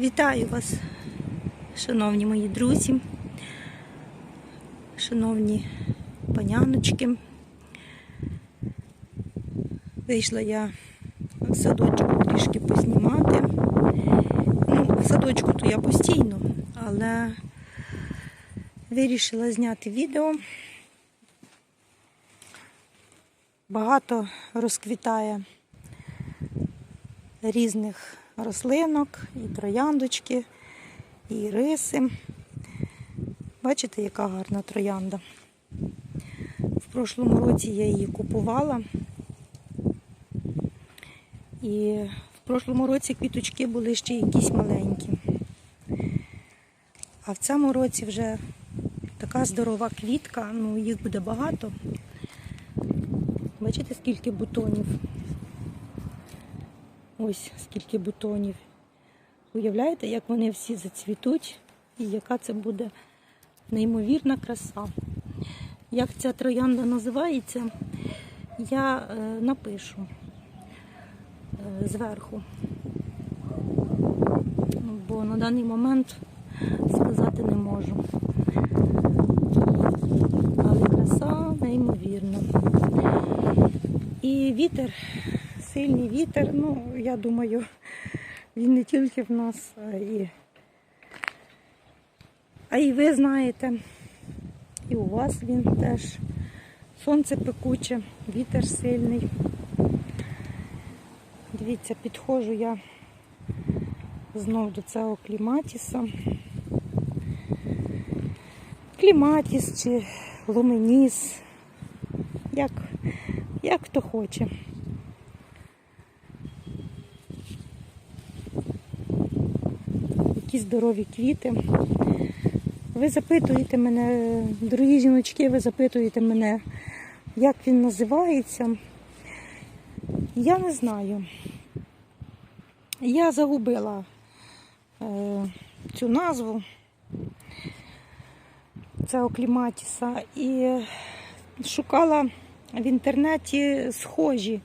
Вітаю вас, шановні мої друзі, шановні паняночки. Вийшла я в садочку трішки познімати. Ну, в садочку то я постійно, але вирішила зняти відео. Багато розквітає різних рослинок, і трояндочки, і риси. Бачите, яка гарна троянда. В прошлому році я її купувала. І в прошлому році квіточки були ще якісь маленькі. А в цьому році вже така здорова квітка, ну їх буде багато. Бачите, скільки бутонів. Ось скільки бутонів. Уявляєте, як вони всі зацвітуть і яка це буде неймовірна краса. Як ця троянда називається, я е, напишу е, зверху. Бо на даний момент сказати не можу. Але краса неймовірна. І вітер, сильний вітер, ну, я думаю, він не тільки в нас, а і, а і ви знаєте, і у вас він теж. Сонце пекуче, вітер сильний. Дивіться, підходжу я знов до цього кліматіса. Кліматіс чи луменіс, як, як хто хоче. Які здорові квіти. Ви запитуєте мене, дорогі жіночки, ви запитуєте мене, як він називається. Я не знаю. Я загубила е, цю назву цього кліматіса і шукала в інтернеті схожі,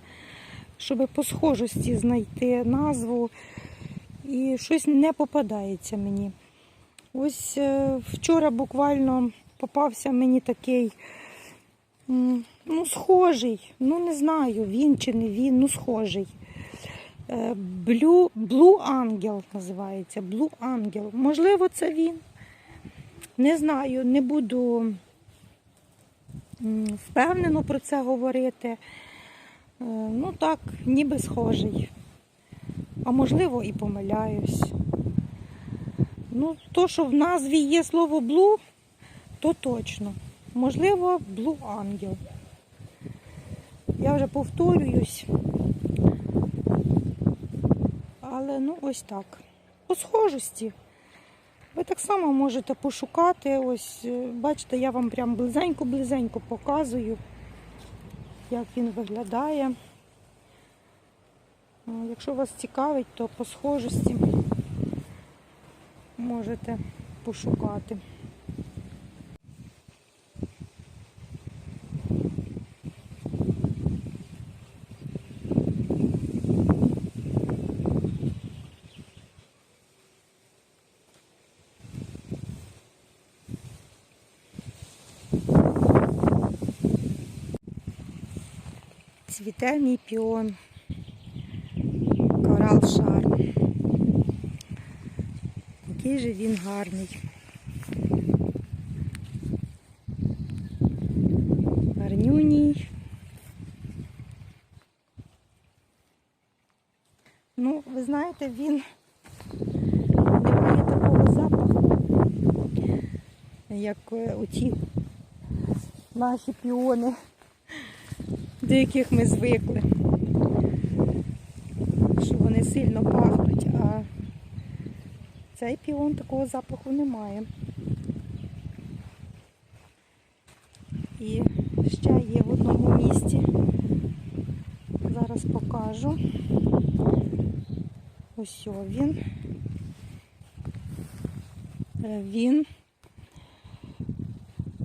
щоб по схожості знайти назву. І щось не попадається мені. Ось е, вчора буквально попався мені такий, ну, схожий, ну не знаю, він чи не він, ну схожий. Blue, Blue Angel називається. Blue Angel. Можливо, це він. Не знаю, не буду впевнено про це говорити. Е, Ну так, ніби схожий. А можливо і помиляюсь. Ну, то, що в назві є слово блу, то точно. Можливо, блу ангел. Я вже повторююсь. Але ну ось так. По схожості. Ви так само можете пошукати. Ось, е, бачите, я вам прям близенько-близенько показую, як він виглядає. О, Якщо вас цікавить, то по схожості можете пошукати. Цвіте мій піон. Корал Шарм. Який же він гарний. Гарнюній. Ну, ви знаєте, він не має такого запаху, як е, оті наші піони, до яких ми звикли що вони сильно пахнуть, а цей піон такого запаху не має. І ще є в одному місці. Зараз покажу. Ось він. Е, Він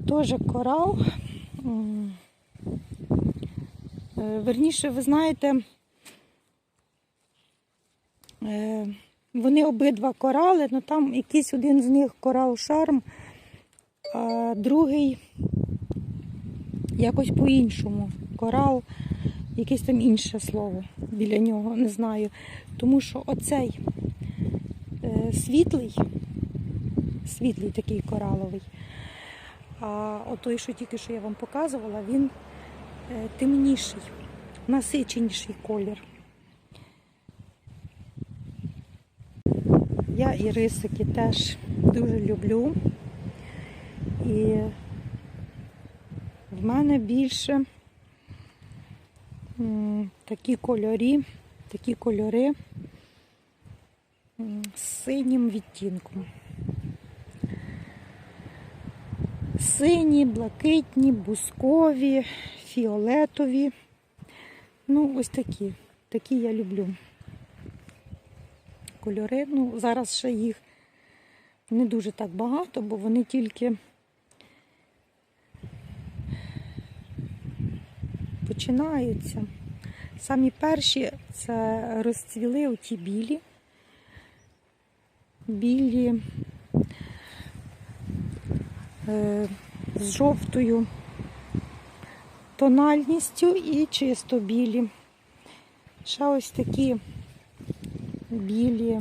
теж корал. Е, Верніше, ви знаєте, Е, Вони обидва корали, але там якийсь один з них корал шарм, а другий якось по-іншому. Корал, якесь там інше слово біля нього, не знаю. Тому що оцей е, світлий, світлий такий кораловий. А отой, що тільки що я вам показувала, він е, темніший, насиченіший колір. Я і рисики теж дуже люблю. І в мене більше такі кольорі, такі кольори з синім відтінком. Сині, блакитні, бускові, фіолетові. Ну, ось такі. Такі я люблю. Кольори. Ну, зараз ще їх не дуже так багато, бо вони тільки починаються. Самі перші це розцвіли оті білі. Білі е, з жовтою тональністю і чисто білі. Ще ось такі білі.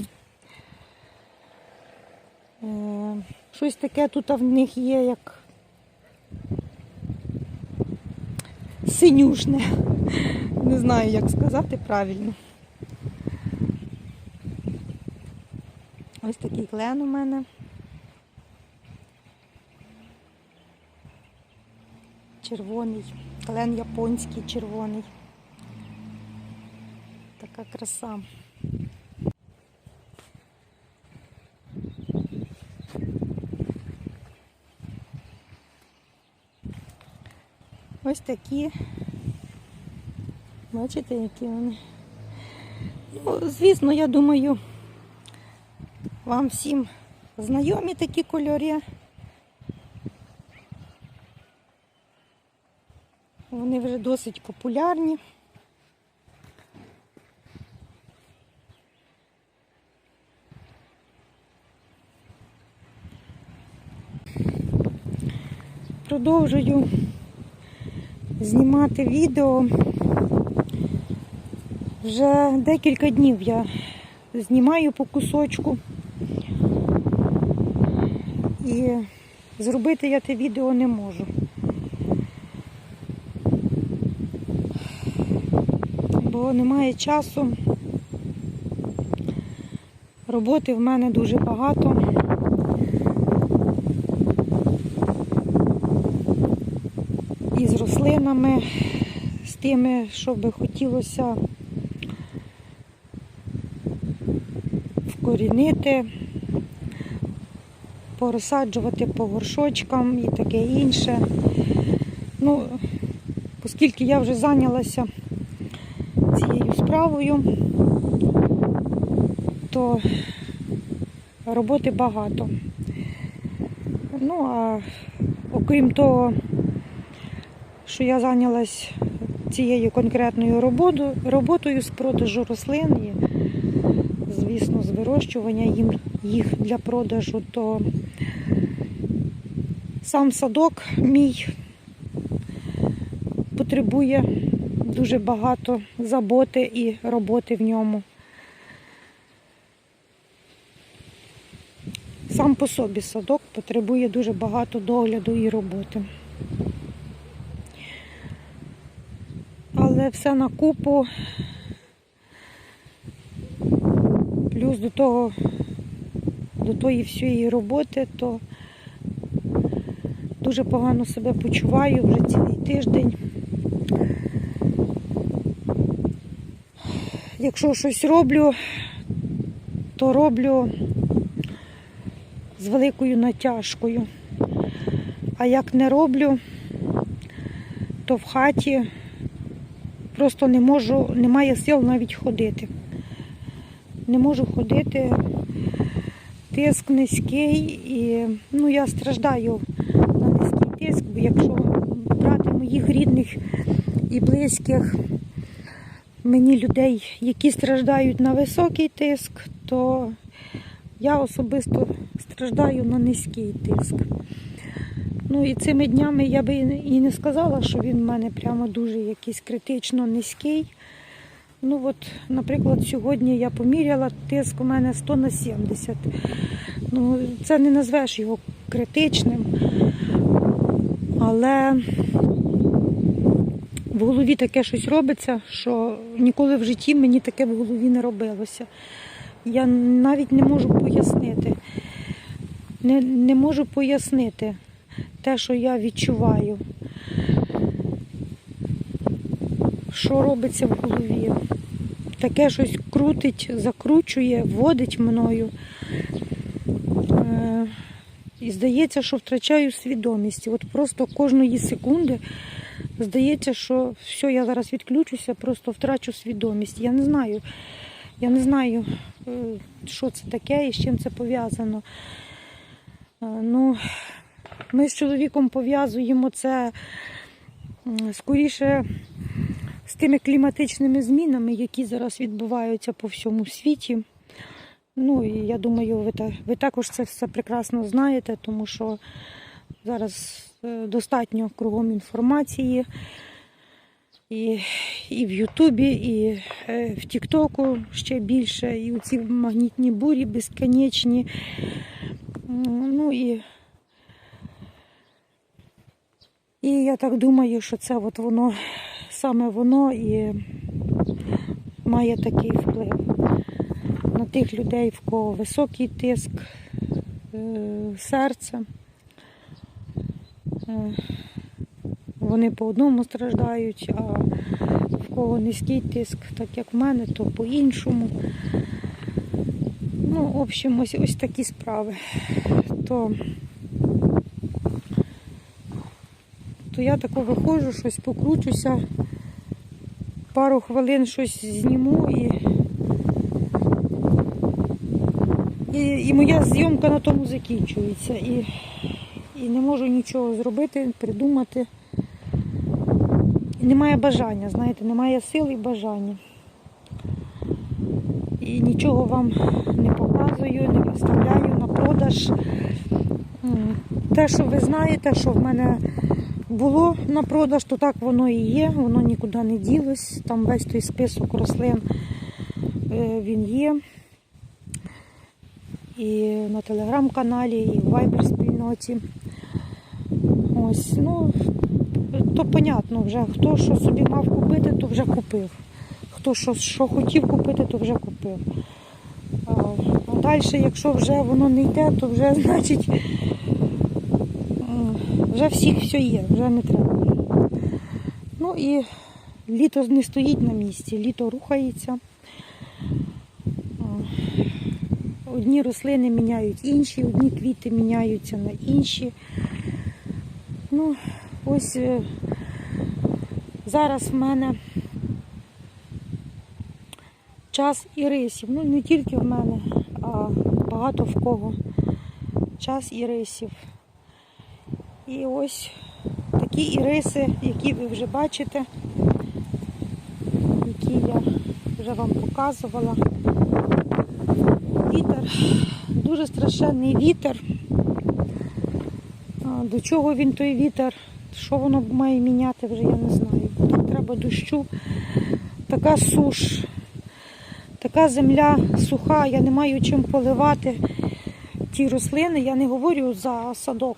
Е, щось таке тут в них є, як синюшне. Не знаю, як сказати правильно. Ось такий клен у мене. Червоний, клен японський червоний. Така краса. Ось такі. Бачите, які вони. Ну, звісно, я думаю, вам всім знайомі такі кольори. Вони вже досить популярні. Продовжую знімати відео. Вже декілька днів я знімаю по кусочку. І зробити я те відео не можу. Бо немає часу. Роботи в мене дуже багато. З з тими, що би хотілося вкорінити, порозсаджувати по горшочкам і таке інше. Ну, оскільки я вже зайнялася цією справою, то роботи багато. Ну, а окрім того, що я зайнялась цією конкретною роботою, роботою з продажу рослин і, звісно, з вирощування їх для продажу, то сам садок мій потребує дуже багато заботи і роботи в ньому. Сам по собі садок потребує дуже багато догляду і роботи. Але все на купу. Плюс до того, до тої всієї роботи, то дуже погано себе почуваю вже цілий тиждень. Якщо щось роблю, то роблю з великою натяжкою. А як не роблю, то в хаті просто не можу, немає сил навіть ходити. Не можу ходити, тиск низький і ну, я страждаю на низький тиск, бо якщо брати моїх рідних і близьких мені людей, які страждають на високий тиск, то Я особисто страждаю на низький тиск. Ну і цими днями я би і не сказала, що він в мене прямо дуже якийсь критично низький. Ну от, наприклад, сьогодні я поміряла, тиск у мене 100 на 70. Ну, це не назвеш його критичним. Але в голові таке щось робиться, що ніколи в житті мені таке в голові не робилося. Я навіть не можу пояснити. Не, не можу пояснити те, що я відчуваю. Що робиться в голові. Таке щось крутить, закручує, водить мною. Е, І здається, що втрачаю свідомість. От просто кожної секунди здається, що все, я зараз відключуся, просто втрачу свідомість. Я не знаю. Я не знаю, е, що це таке і з чим це пов'язано. Е, Ну, ми з чоловіком пов'язуємо це скоріше з тими кліматичними змінами, які зараз відбуваються по всьому світі. Ну і я думаю, ви, ви також це все прекрасно знаєте, тому що зараз е, достатньо кругом інформації. І, і в Ютубі, і е, в Тіктоку ще більше, і у ці магнітні бурі безконечні. Ну і, і я так думаю, що це от воно, саме воно і має такий вплив на тих людей, в кого високий тиск е, серця. Е, Вони по одному страждають, а в кого низький тиск, так як в мене, то по-іншому. Ну, в общем, ось, ось такі справи. То, то я тако виходжу, щось покручуся, пару хвилин щось зніму і, і, і моя зйомка на тому закінчується. І, і не можу нічого зробити, придумати. І немає бажання, знаєте, немає сил і бажання. І нічого вам не показую, не виставляю на продаж. Те, що ви знаєте, що в мене було на продаж, то так воно і є, воно нікуди не ділось. Там весь той список рослин е, він є. І на телеграм-каналі, і в вайбер спільноті. Ось, ну, то понятно вже, хто що собі мав купити, то вже купив. Хто що, що хотів купити, то вже купив. А, далі, якщо вже воно не йде, то вже значить м, вже всіх все є, вже не треба. Ну і літо не стоїть на місці, літо рухається. Одні рослини міняють інші, одні квіти міняються на інші. Ну, ось е, зараз в мене час ірисів. Ну, не тільки в мене, а багато в кого. Час ірисів. І ось такі іриси, які ви вже бачите, які я вже вам показувала. Вітер, дуже страшенний вітер. До чого він той вітер? Що воно має міняти, вже я не знаю. Так треба дощу. Така суш, така земля суха, я не маю чим поливати ті рослини. Я не говорю за садок.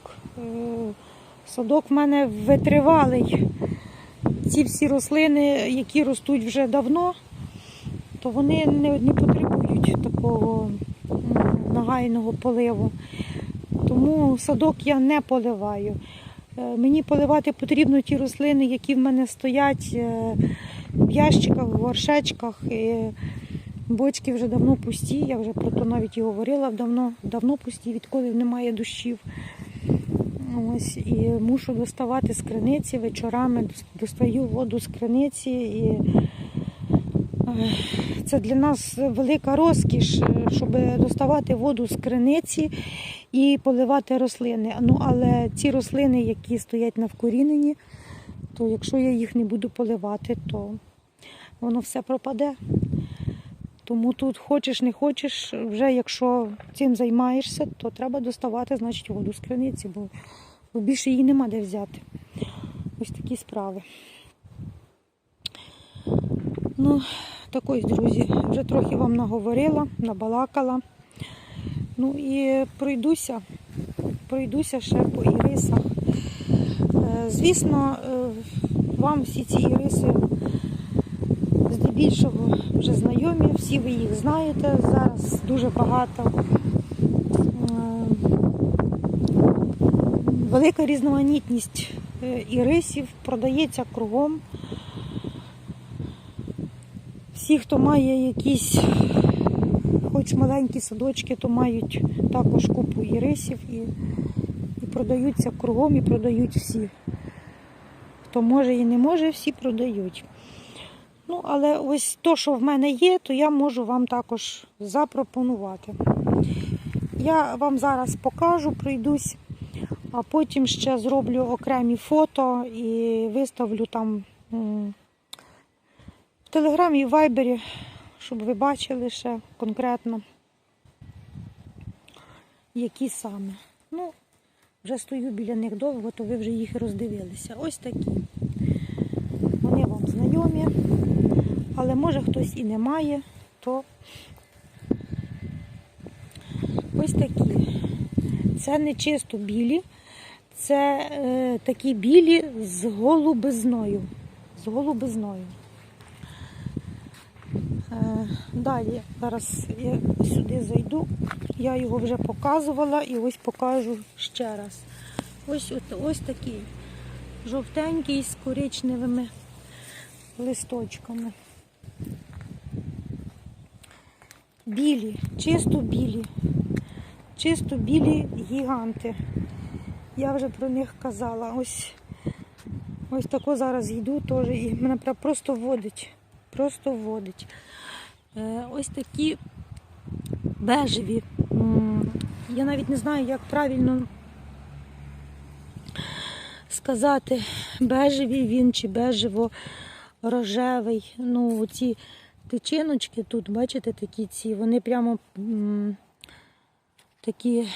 Садок в мене витривалий. Ці всі рослини, які ростуть вже давно, то вони не, не потребують такого нагайного поливу. Тому садок я не поливаю. Е, Мені поливати потрібно ті рослини, які в мене стоять е, в ящиках, в горшечках. Бочки вже давно пусті, я вже про то навіть і говорила давно, давно пусті, відколи немає дощів. Ось і мушу доставати з криниці вечорами, достаю воду з криниці і е, це для нас велика розкіш, е, щоб доставати воду з криниці і поливати рослини. Ну, але ці рослини, які стоять на вкоріненні, то якщо я їх не буду поливати, то воно все пропаде. Тому тут хочеш, не хочеш, вже якщо цим займаєшся, то треба доставати, значить, воду з криниці, бо, більше її нема де взяти. Ось такі справи. Ну, так ось, друзі, вже трохи вам наговорила, набалакала. Ну і пройдуся, пройдуся ще по ірисах. Е, Звісно, е, вам всі ці іриси здебільшого вже знайомі, всі ви їх знаєте. Зараз дуже багато. е, Велика різноманітність е, ірисів продається кругом. Всі, хто має якісь хоч маленькі садочки, то мають також купу ірисів і, і продаються кругом, і продають всі. Хто може і не може, всі продають. Ну, але ось то, що в мене є, то я можу вам також запропонувати. Я вам зараз покажу, пройдусь, а потім ще зроблю окремі фото і виставлю там в Телеграмі і в Вайбері, щоб ви бачили ще конкретно, які саме. Ну, вже стою біля них довго, то ви вже їх роздивилися. Ось такі. Вони вам знайомі, але може хтось і не має, то ось такі. Це не чисто білі, це е, такі білі з голубизною. З голубизною. Е, Далі, зараз я сюди зайду, я його вже показувала і ось покажу ще раз. Ось, ось такий жовтенький з коричневими листочками. Білі, чисто білі, чисто білі гіганти. Я вже про них казала. Ось, ось тако зараз йду теж і мене просто водить. Просто водить. Е, ось такі бежеві. Я навіть не знаю, як правильно сказати, бежевий він чи бежево рожевий. Ну, ці тичиночки тут, бачите, такі ці, вони прямо такі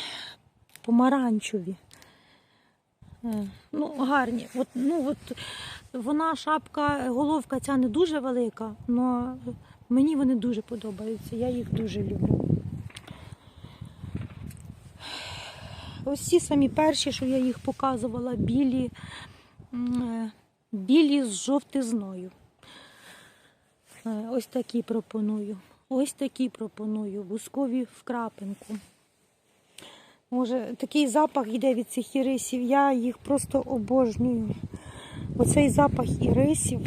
помаранчеві. Е, Ну, гарні. От, ну, от, вона шапка, головка ця не дуже велика, але мені вони дуже подобаються. Я їх дуже люблю. Ось ці самі перші, що я їх показувала, білі, е, білі з жовтизною. Е, Ось такі пропоную. Ось такі пропоную. Бускові в крапинку. Може, такий запах йде від цих ірисів. Я їх просто обожнюю. Оцей запах ірисів,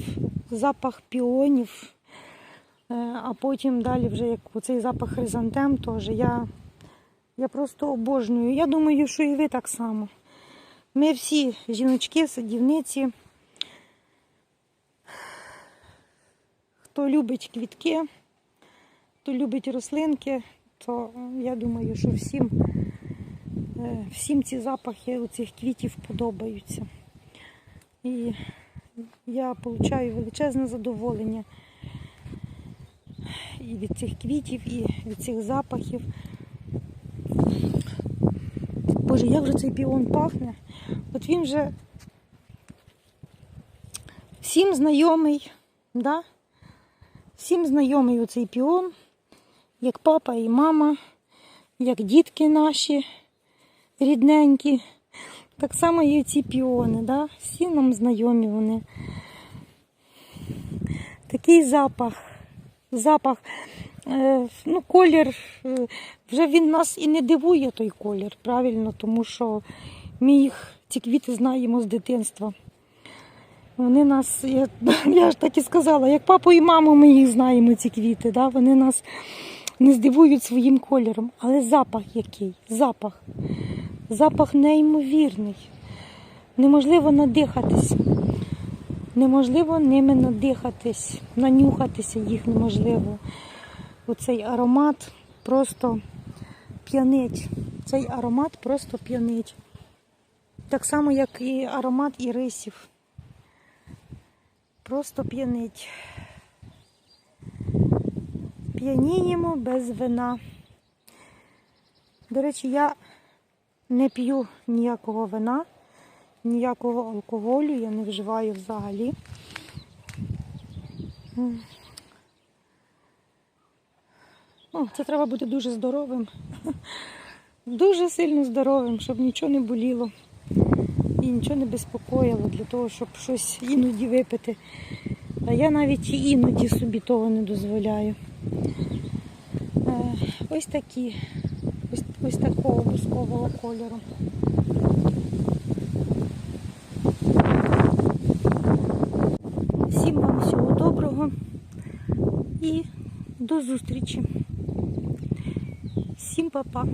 запах піонів, е, а потім далі вже як оцей запах хризантем теж. Я, я просто обожнюю. Я думаю, що і ви так само. Ми всі жіночки, садівниці. Хто любить квітки, хто любить рослинки, то я думаю, що всім, е, всім ці запахи цих квітів подобаються. І я отримую величезне задоволення і від цих квітів, і від цих запахів. Боже, як же цей піон пахне. От він вже всім знайомий, да? Всім знайомий оцей піон, як папа і мама, як дітки наші рідненькі. Так само і ці піони, да? всі нам знайомі вони. Такий запах, запах, е, ну, колір, е, вже він нас і не дивує той колір, правильно, тому що ми їх, ці квіти знаємо з дитинства. Вони нас, я, я ж так і сказала, як папу і маму ми їх знаємо, ці квіти. Да? Вони нас не здивують своїм кольором. Але запах який? Запах. Запах неймовірний. Неможливо надихатись. Неможливо ними надихатись, нанюхатися їх неможливо. Оцей аромат просто п'янить. Цей аромат просто п'янить. Так само, як і аромат ірисів. Просто п'янить. п'яніємо без вина. До речі, я не п'ю ніякого вина, ніякого алкоголю, я не вживаю взагалі. Ну, це треба бути дуже здоровим. Дуже сильно здоровим, щоб нічого не боліло і нічого не безпокоїло для того, щоб щось іноді випити. А я навіть іноді собі того не дозволяю. Е, ось такі, ось, ось такого бускового кольору. Всім вам всього доброго і до зустрічі. Всім па-па.